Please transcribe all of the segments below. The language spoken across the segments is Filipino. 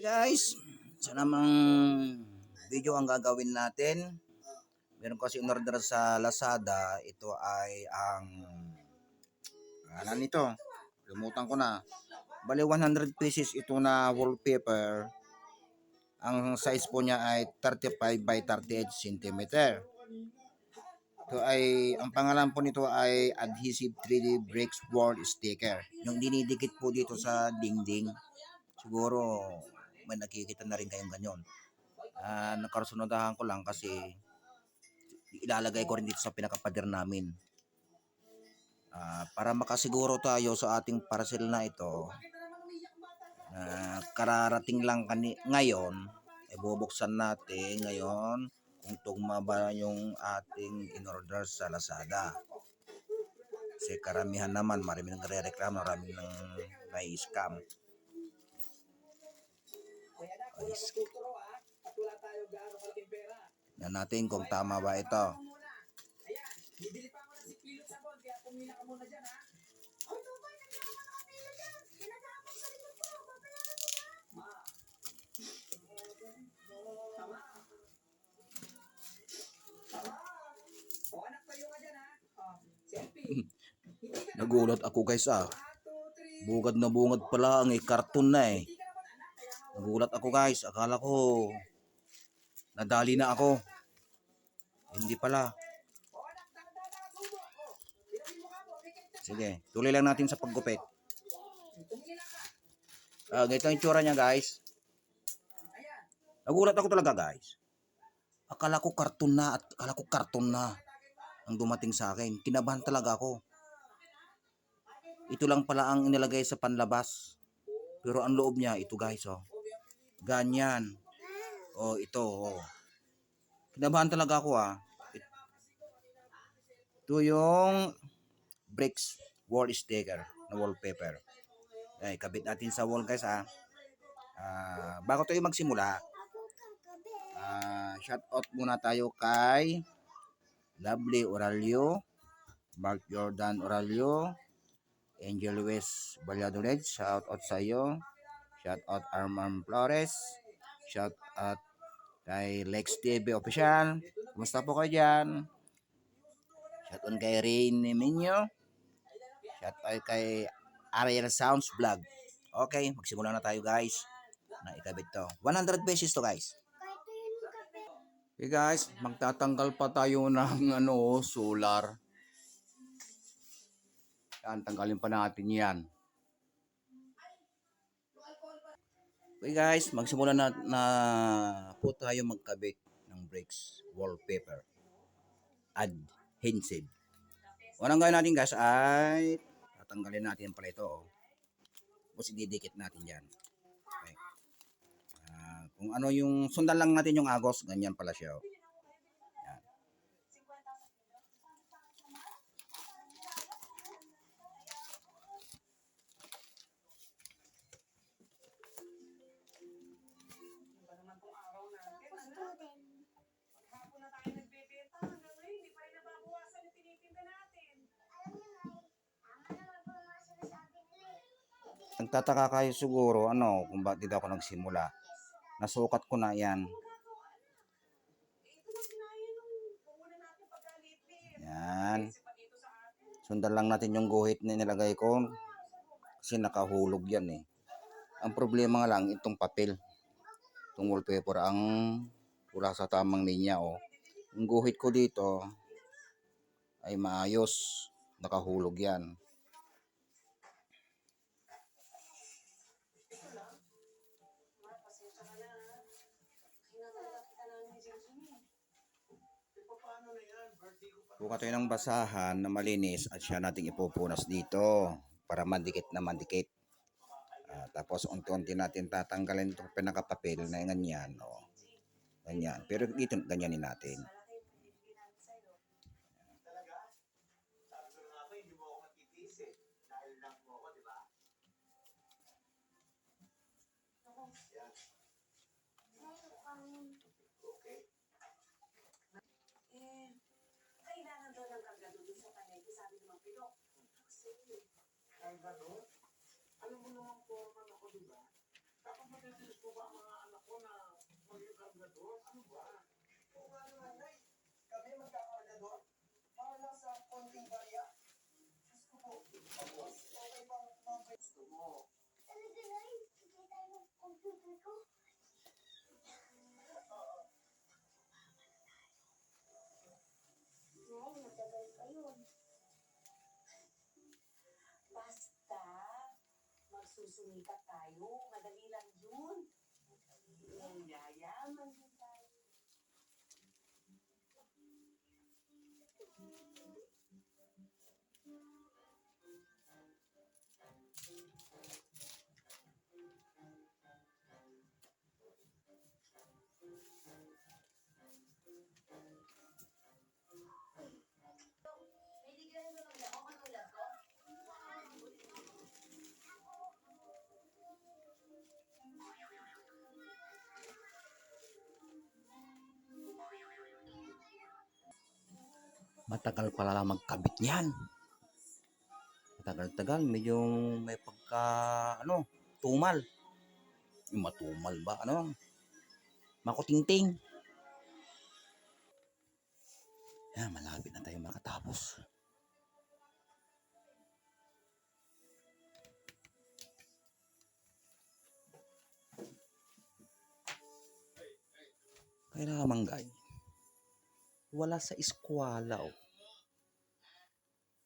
Hey guys, sa namang video ang gagawin natin. Meron kasi in-order sa Lazada. Ito ay ang ano nito? Lumutan ko na. Bali 100 pieces ito na wallpaper. Ang size po niya ay 35 by 38 cm. Ito ay, ang pangalan po nito ay Adhesive 3D Bricks Wall Sticker. Yung dinidikit po dito sa dingding. Siguro may nakikita na rin kayong ganyan. Ah, nakasunadahan ko lang kasi ilalagay ko rin dito sa pinakapader namin. Ah, para makasiguro tayo sa ating parcel na ito na kararating lang kani ngayon, ay bubuksan natin ngayon kung tugma ba yung ating in-order sa Lazada. Kasi karamihan naman, marami nang nare-reklamo, marami nang nai-scam. Ay, Tignan natin kung tama ba ito. Bibili pa ako ng sikilot sabon, kaya pumila ka muna dyan, ha? Ma. Tama. Tama. O, anak, tayo ka dyan, ha? O, selfie. Nagulat ako guys ah. Bungad na bungad pala ang eh. Karton na eh. Nagulat ako guys. Akala ko nadali na ako. Hindi pala. Sige, tuloy lang natin sa paggupit. Ah, ganito ang itsura niya guys. Nagulat ako talaga guys. Akala ko karton na at akala ko karton na ang dumating sa akin. Kinabahan talaga ako. Ito lang pala ang inilagay sa panlabas. Pero ang loob niya, ito guys oh. Ganyan. Oh, ito oh. Kinabahan talaga ako ah. It- Ito yung bricks wall sticker na wallpaper. Ay, kabit natin sa wall guys ah. Ah, bago tayo magsimula, ah, shout out muna tayo kay Lovely Oralio, Mark Jordan Oralio, Angel West Valladolid, shout out sa iyo. Shout out Arman Flores, shout out kay Lex TV Official. Kumusta po kayo dyan? Shout out kay Rain Minyo. Shout out kay Ariel Sounds Vlog. Okay, magsimula na tayo guys. Na ikabit to. 100 pesos to guys. Okay guys, magtatanggal pa tayo ng ano, solar. Yan, tanggalin pa natin yan. Okay guys, magsimula na, na po tayo magkabit ng brakes wallpaper. Adhesive. Unang gawin natin guys ay tatanggalin natin pala ito. Oh. Tapos ididikit natin yan. Okay. Ah, kung ano yung sundan lang natin yung agos, ganyan pala siya. Oh. Nagtataka kayo siguro, ano, kung bakit ako nagsimula. Nasukat ko na yan. Yan. Sundan lang natin yung guhit na nilagay ko. Kasi nakahulog yan eh. Ang problema nga lang, itong papel. Itong wallpaper ang wala sa tamang linya oh. Yung guhit ko dito ay maayos. Nakahulog yan. Buka tayo ng basahan na malinis at siya nating ipupunas dito para mandikit na mandikit. Ah, tapos unti-unti natin tatanggalin itong pinakapapel na ganyan. Oh. Ganyan. Pero dito ganyanin natin. Ay, bago? Alam mo naman po ano naman di ba? Kapag matitilis ko ba ang mga anak ko na maging kargador? Ano ba? Oo nga naman, Nay. Kami magkakargador. Para lang sa konting barya. Diyos ko po. Tapos, okay pa mo. Ano Talaga, Nay. Sige tayo ng ko. Oo. Nay, matagal pa. Magsusumikat tayo. Madali lang yun. Ang yayaman din tayo. Matagal pala magkabit niyan. Matagal-tagal, medyo may pagka, ano, tumal. Yung matumal ba? Ano? Makutingting. Yan, malapit na tayo makatapos. Kaya naman guys, wala sa eskwala oh.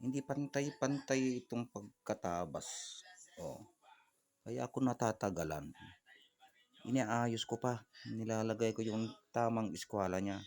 Hindi pantay-pantay itong pagkatabas. Oh. Kaya ako natatagalan. Inaayos ko pa. Nilalagay ko yung tamang eskwala niya.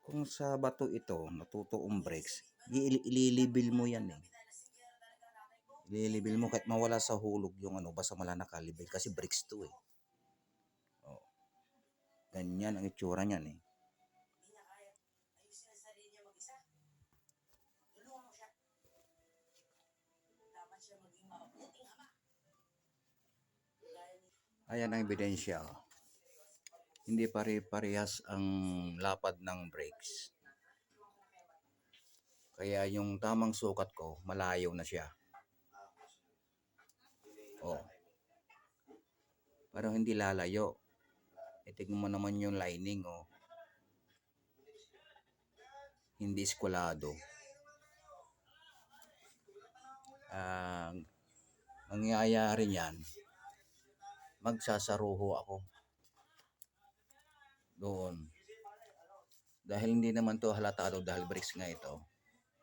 Kung sa bato ito, natutuong brakes, i- ililibil mo yan eh. Ililibil mo kahit mawala sa hulog yung ano, basta wala nakalibil. Kasi brakes to eh. Oh. Ganyan ang itsura niyan eh. Ayan ang ebidensya. oh. Hindi pare-parehas ang lapad ng brakes. Kaya yung tamang sukat ko, malayo na siya. Oh. Pero hindi lalayo. E tignan mo naman yung lining, oh. Hindi skwalado. Ang mangyayari niyan, magsasaruho ako doon. Dahil hindi naman to halatado dahil bricks nga ito.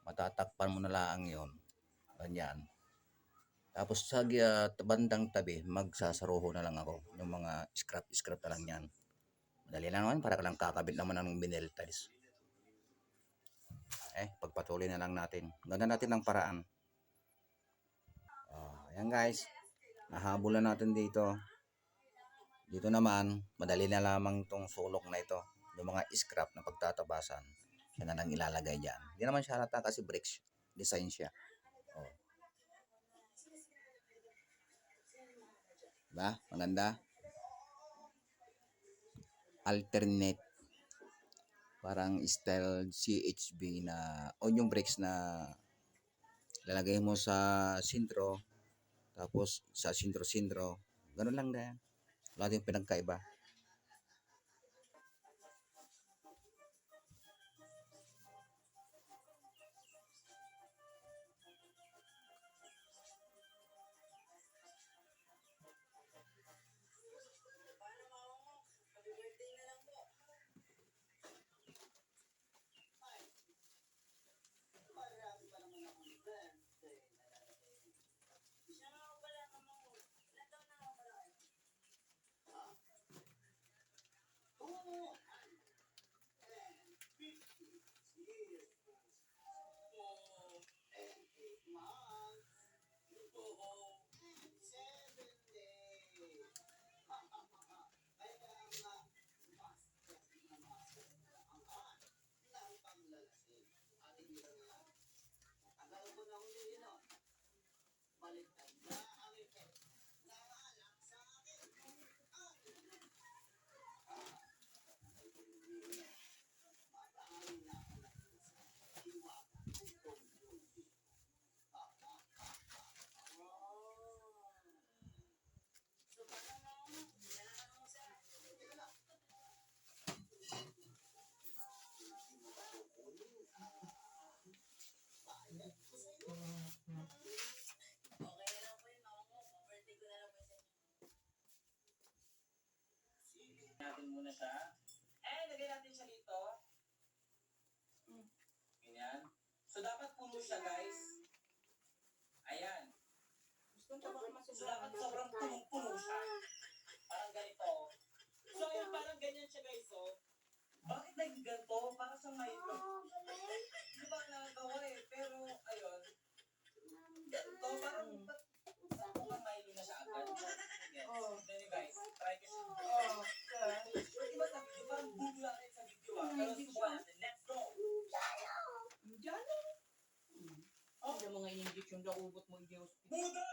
Matatakpan mo na lang yon. Ganyan. Tapos sa uh, bandang tabi, magsasaruho na lang ako. Yung mga scrap-scrap na lang yan. Madali lang naman, para ka lang kakabit naman ng vinyl tiles. Eh, pagpatuloy na lang natin. Ganda natin ng paraan. Ah, ayan guys. Nahabulan natin dito. Dito naman, madali na lamang tong sulok na ito. Yung mga scrap na pagtatabasan. Siya na lang ilalagay dyan. Hindi naman siya halata kasi bricks. Design siya. Oh. Diba? Maganda. Alternate. Parang style CHB na o yung brakes na lalagay mo sa sintro tapos sa sintro-sintro ganun lang na yan wala din pinagkaiba mo siya, guys. Ayan. Gusto ko baka masubra sobrang punong-puno siya. Parang ganito. So, ayan, parang ganyan siya, guys, oh. Bakit naging ganito? Para sa may... Di ba nakagawa eh? Pero, ayun. Ganito, parang... Ba't ako na siya agad? Yes. Oh. Then, guys, try ko siya. Oh, okay. yung kaubot mo, i-hospital.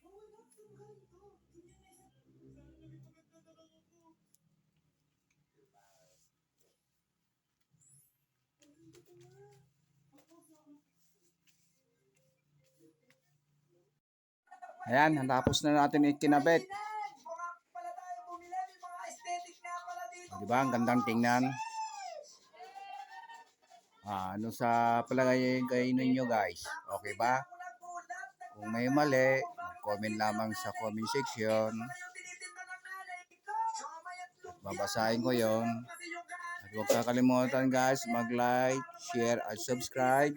Bawal na sa mga ito. Ganyan na yan. Sana naging maganda na lang ako. Ang ganda ko nga. Ayan, natapos na natin ikinabit. Diba, ang gandang tingnan. Ah, ano sa palagay kayo ninyo guys? Okay ba? Kung may mali, comment lamang sa comment section. At babasahin ko yon. At huwag kakalimutan guys, mag-like, share, at subscribe.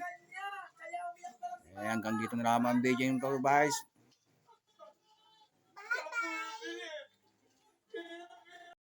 Eh, hanggang dito na lamang video yung guys.